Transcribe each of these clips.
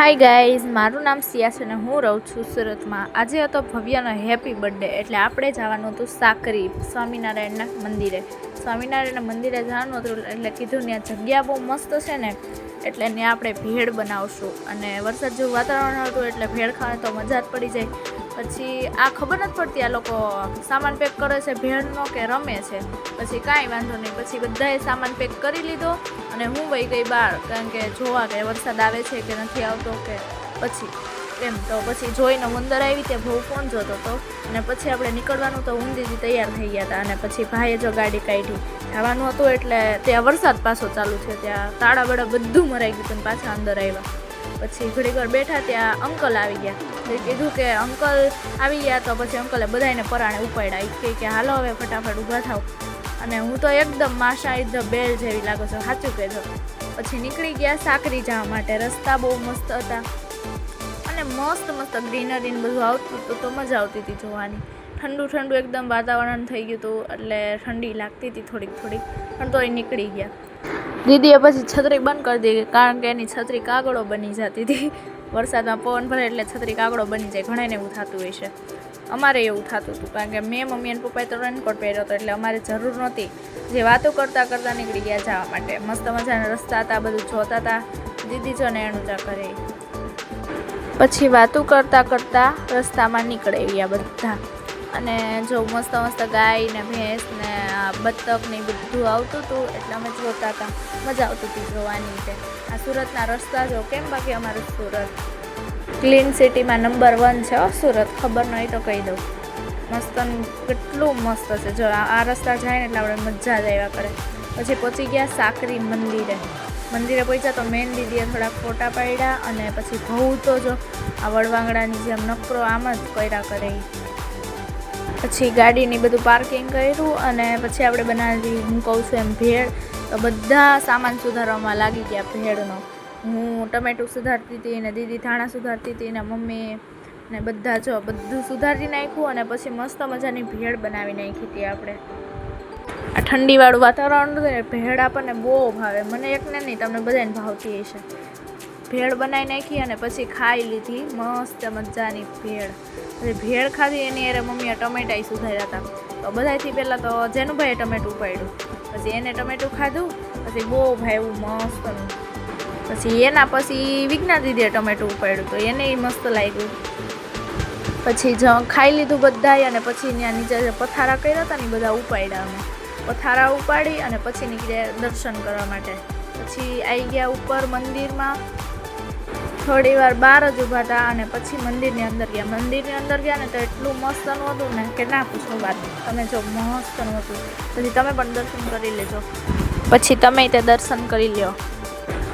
Hi guys મારું નામ સિયા છે અને હું રહું છું સુરતમાં. આજે હતો ભવ્યનો હેપી બર્થડે એટલે આપણે જવાનું હતું સાકરી સ્વામિનારાયણના મંદિરે. સ્વામિનારાયણના મંદિરે જવાનું હતું, એટલે કીધું ત્યાં જગ્યા બહુ મસ્ત છે ને એટલે ત્યાં આપણે ભેળ બનાવશું. અને વરસાદ જેવું વાતાવરણ હતું એટલે ભેળ ખાવાની તો મજા જ પડી જાય. પછી આ ખબર નથી પડતી આ લોકો સામાન પેક કરે છે ભેળનો કે રમે છે. પછી કાંઈ વાંધો નહીં. પછી બધાએ સામાન પેક કરી લીધો અને હું વહી ગઈ બહાર. કારણ કે જોવા કે વરસાદ આવે છે કે નથી આવતો કે પછી. એમ તો પછી જોઈને હું અંદર આવી ત્યાં બહુ કોણ જોતો હતો. અને પછી આપણે નીકળવાનું તો ઊંધીથી તૈયાર થઈ ગયા હતા અને પછી ભાઈએ જો ગાડી કાઢી. જવાનું હતું એટલે ત્યાં વરસાદ પાછો ચાલુ છે ત્યાં તાળા બળા બધું મરાઈ ગયું હતું પાછા અંદર આવ્યા. પછી ઘડી ઘર બેઠા ત્યાં અંકલ આવી ગયા. કીધું કે અંકલ આવી ગયા તો પછી અંકલે બધાને પરાણે ઉપાડ્યા. કે હાલો હવે ફટાફટ ઊભા થાવ. અને હું તો એકદમ માશા ઇઝ ધ બેલ જેવી લાગો છો. સાચું કહેજો. પછી નીકળી ગયા સાકરી જવા માટે. રસ્તા બહુ મસ્ત હતા. અને મસ્ત મસ્ત ગ્રીનરી બધું આવતું હતું, તો મજા આવતી હતી જોવાની. ઠંડુ ઠંડુ એકદમ વાતાવરણ થઈ ગયું હતું, એટલે ઠંડી લાગતી હતી થોડીક થોડીક, પણ તો એ નીકળી ગયા. દીદીએ પછી છત્રી બંધ કરી દીધી, કારણ કે એની છત્રી કાગળો બની જતી હતી. વરસાદમાં પવન ભરે એટલે છત્રી કાગળો બની જાય ઘણાને એવું થતું હોય છે. અમારે એવું થતું હતું, કારણ કે મેં મમ્મી અને પપ્પાએ તો રેનકોટ પહેર્યો હતો, એટલે અમારે જરૂર નહોતી. જે વાતો કરતાં કરતાં નીકળી ગયા જવા માટે. મસ્ત મજાના રસ્તા હતા, બધું જોતા હતા. દીદી જો ને એનું જા કરે. પછી વાતો કરતાં કરતાં રસ્તામાં નીકળે ગયા બધા. અને જો મસ્ત મસ્ત ગાય ને ભેંસ ને બતક ને બધું આવતું હતું, એટલે અમે જોતા હતા. મજા આવતી હતી જોવાની રીતે. આ સુરતના રસ્તા જો કેમ બાકી અમારું સુરત? ક્લીન સિટીમાં નંબર વન છે સુરત. ખબર ન હોય તો કહી દઉં. મસ્ત કેટલું મસ્ત છે. જો આ રસ્તા જાય ને એટલે આપણે મજા જ આવ્યા કરે. પછી પહોંચી ગયા સાકરી મંદિરે. મંદિરે પહોંચ્યા તો મેન દીદીએ થોડાક ફોટા પાડ્યા અને પછી ઘઉં તો જો આ વડવાંગડાની જેમ નકરો આમ જ કર્યા કરે. પછી ગાડીની બધું પાર્કિંગ કર્યું અને પછી આપણે બનાવી, હું કહું છું એમ, ભેળ. તો બધા સામાન સુધારવામાં લાગી ગયા ભેળનો. હું ટમેટું સુધારતી હતી ને દીદી ધાણા સુધારતી હતી ને મમ્મી ને બધા જો બધું સુધારી નાખ્યું અને પછી મસ્ત મજાની ભેળ બનાવી નાખી હતી આપણે. આ ઠંડીવાળું વાતાવરણ હતું ભેળ આપણને બહુ ભાવે. મને એકને નહીં, તમને બધાને ભાવતી હશે. ભેળ બનાવી નાખી અને પછી ખાઈ લીધી મસ્ત મજાની ભેળ. પછી ભેળ ખાધી એની અરે મમ્મીએ ટમેટાઈ સુધાર્યા હતા તો બધાથી પહેલાં તો જેનુભાઈએ ટમેટું પાડ્યું પછી એને ટમેટું ખાધું, પછી બહુ ભાવ્યું મસ્તનું. પછી એના પછી વિજ્ઞા દીદીએ ટમેટું ઉપાડ્યું તો એને મસ્ત લાગ્યું. પછી જ ખાઈ લીધું બધાએ અને પછી ત્યાં નીચે જે પથારા કર્યા હતા ને બધા ઉપાડ્યા અમે. પથારા ઉપાડી અને પછી નીકળ્યા દર્શન કરવા માટે. પછી આવી ગયા ઉપર મંદિરમાં. થોડી વાર બહાર જ ઊભા હતા અને પછી મંદિરની અંદર ગયા. મંદિરની અંદર ગયા ને તો એટલું મસ્તનું હતું ને કે ના પૂછો વાત. તમે જો મસ્તનું હતું. પછી તમે પણ દર્શન કરી લેજો. પછી તમે તે દર્શન કરી લ્યો.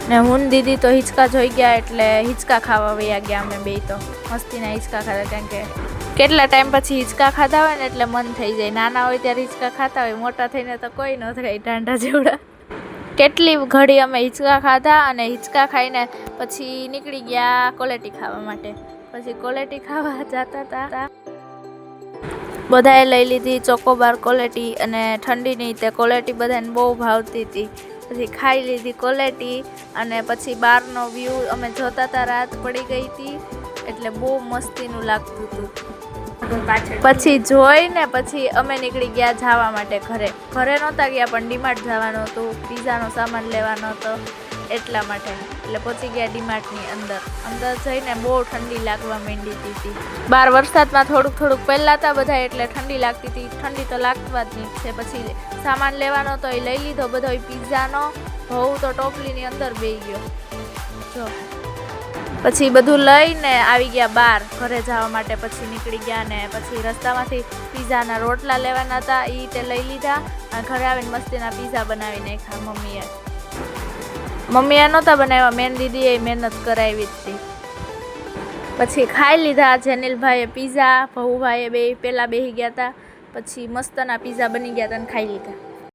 ને હું દીદી તો હિંચકા જોઈ ગયા એટલે હિંચકા ખાવા વૈયા ગયા અમે બે તો. મસ્તીના હિંચકા ખાધા કારણ કે કેટલા ટાઈમ પછી હિંચકા ખાધા હોય ને એટલે મન થઈ જાય. નાના હોય ત્યારે હિંચકા ખાતા હોય, મોટા થઈને તો કોઈ ન થાય ઢાંઢા જેવડા. કેટલી ઘડી અમે હિંચકા ખાધા અને હિંચકા ખાઈને પછી નીકળી ગયા કોલેટી ખાવા માટે. પછી કોલેટી ખાવા જતા હતા બધાએ લઈ લીધી ચોકોબાર કોલેટી અને ઠંડીની તે કોલેટી બધાને બહુ ભાવતી હતી. પછી ખાઈ લીધી કોલેટી અને પછી બહારનો વ્યૂ અમે જોતા હતા રાત પડી ગઈ હતી. એટલે બહુ મસ્તીનું લાગતું હતું. પછી જોઈને પછી અમે નીકળી ગયા જવા માટે ઘરે. ઘરે નહોતા ગયા પણ ડીમાર્ટ જવાનું હતું પીઝાનો સામાન લેવાનો હતો એટલા માટે. એટલે પહોંચી ગયા ડીમાર્ટની અંદર. અંદર જઈને બહુ ઠંડી લાગવા માંડી હતી બાર વરસાદમાં થોડુંક થોડુંક પહેલાં હતા બધા એટલે ઠંડી લાગતી હતી. ઠંડી તો લાગવા જ નહીં છે. પછી સામાન લેવાનો તો એ લઈ લીધો બધો પીઝાનો. બહુ તો ટોપલીની અંદર બેસી ગયો. જો. પછી બધું લઈને આવી ગયા બહાર ઘરે જવા માટે પછી નીકળી ગયા ને પછી રસ્તામાંથી પીઝાના રોટલા લેવાના હતા એ તે લઈ લીધા. અને ઘરે આવીને મસ્તીના પીઝા બનાવીને ખા મમ્મીએ. મમ્મીએ નહોતા બનાવ્યા, મેન દીદીએ મહેનત કરાવી હતી. પછી ખાઈ લીધા જેનિલભાઈએ પીઝા ભવુભાઈએ બે પહેલાં બેસી ગયા હતા પછી મસ્તના પીઝા બની ગયા હતા અને ખાઈ લીધા.